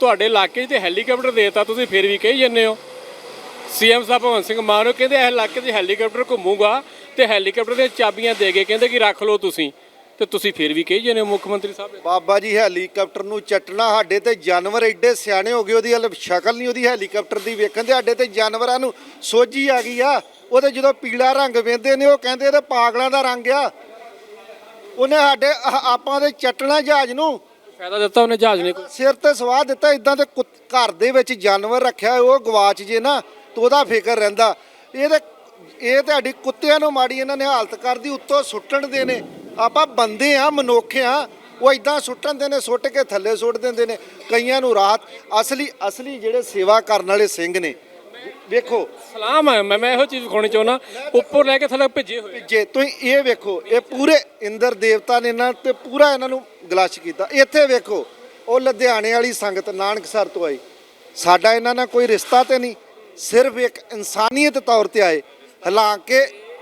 ਤੁਹਾਡੇ ਇਲਾਕੇ 'ਚ ਤੇ ਹੈਲੀਕਾਪਟਰ ਦੇਤਾ, ਤੁਸੀਂ ਫਿਰ ਵੀ ਕਹੀ ਜਾਂਦੇ ਹੋ। ਸੀਐਮ ਸਾਹਿਬ ਭਗਵੰਤ ਸਿੰਘ ਮਾਨ ਉਹ ਕਹਿੰਦੇ, ਇਹ ਇਲਾਕੇ 'ਚ ਹੈਲੀਕਾਪਟਰ ਘੁੰਮੂਗਾ ਤੇ ਹੈਲੀਕਾਪਟਰ ਦੀਆਂ ਚਾਬੀਆਂ ਦੇ ਕੇ ਕਹਿੰਦੇ ਕਿ ਰੱਖ ਲਓ ਤੁਸੀਂ। ਤੇ ਤੁਸੀਂ ਫਿਰ ਵੀ ਕਹੀ ਜਾਂਦੇ ਹੋ ਮੁੱਖ ਮੰਤਰੀ ਸਾਹਿਬ। ਬਾਬਾ ਜੀ, ਹੈਲੀਕਾਪਟਰ ਨੂੰ ਚੱਟਣਾ ਸਾਡੇ ਤੇ ਜਾਨਵਰ ਐਡੇ ਸਿਆਣੇ ਹੋ ਗਏ, ਉਹਦੀ ਹਲ ਸ਼ਕਲ ਨਹੀਂ ਉਹਦੀ ਹੈਲੀਕਾਪਟਰ ਦੀ ਵੇਖਣ ਤੇ ਸਾਡੇ ਤੇ ਜਾਨਵਰਾਂ ਨੂੰ ਸੋਝੀ ਆ ਗਈ ਆ। ਉਹਦੇ ਜਦੋਂ ਪੀਲਾ ਰੰਗ ਵੇਂਦੇ ਨੇ, ਉਹ ਕਹਿੰਦੇ ਇਹਦੇ ਪਾਗਲਾਂ ਦਾ ਰੰਗ ਆ। ਉਹਨੇ ਸਾਡੇ ਆਪਾਂ ਦੇ ਚੱਟਣਾ ਜਹਾਜ਼ ਨੂੰ ਫਾਇਦਾ ਦਿੱਤਾ ਉਹਨੇ ਜਹਾਜ਼ ਨੇ ਕੋਈ? ਸਿਰ ਤੇ ਸਵਾਹ ਦਿੱਤਾ ਇਦਾਂ ਤੇ ਕੁੱਤ- ਘਰ ਦੇ ਵਿੱਚ ਜਾਨਵਰ ਰੱਖਿਆ ਹੋਇਆ, ਉਹ ਗਵਾਚ ਜੇ ਨਾ ਤੇ ਉਹਦਾ ਫਿਕਰ ਰਹਿੰਦਾ। ਇਹ ਤੇ ਇਹ ਤੁਹਾਡੀ ਕੁੱਤਿਆਂ ਨੂੰ ਮਾੜੀ ਇਹਨਾਂ ਨੇ ਹਾਲਤ ਕਰਦੀ ਉੱਤੋਂ ਸੁੱਟਣ ਦੇ ਨੇ। ਆਪਾਂ ਬੰਦੇ ਆ ਮਨੁੱਖ ਆ ਉਹ ਇਦਾਂ ਸੁੱਟਣ ਦੇ ਨੇ ਸੁੱਟ ਕੇ ਥੱਲੇ ਸੁੱਟ ਦਿੰਦੇ ਨੇ ਕਈਆਂ ਨੂੰ ਰਾਹਤ। ਅਸਲੀ ਅਸਲੀ ਜਿਹੜੇ ਸੇਵਾ ਕਰਨ ਵਾਲੇ ਸਿੰਘ ਨੇ। ਵੇਖੋ। ਸਲਾਮ ਹੈ ਮੈਂ ਮੈਂ ਇਹੋ ਚੀਜ਼ ਵਿਖਾਉਣੀ ਚਾਹੁੰਦਾ ਉੱਪਰ ਲੈ ਕੇ ਥੱਲੇ ਭੇਜੇ ਹੋਏ ਜੇ ਤੁਸੀਂ ਇਹ ਵੇਖੋ ਇਹ ਪੂਰੇ ਇੰਦਰ ਦੇਵਤਾ ਨੇ ਇਹਨਾਂ ਤੇ ਪੂਰਾ ਇਹਨਾਂ ਨੂੰ ਗਲਸ਼ ਕੀਤਾ। ਇੱਥੇ ਵੇਖੋ, ਉਹ ਲੁਧਿਆਣੇ ਵਾਲੀ ਸੰਗਤ ਨਾਨਕਸਰ ਤੋਂ ਆਈ। ਸਾਡਾ ਇਹਨਾਂ ਨਾਲ ਕੋਈ ਰਿਸ਼ਤਾ ਤੇ ਨਹੀਂ, ਸਿਰਫ ਇੱਕ ਇਨਸਾਨੀਅਤ ਤੌਰ ਤੇ ਆਏ। ਹਾਲਾਂਕਿ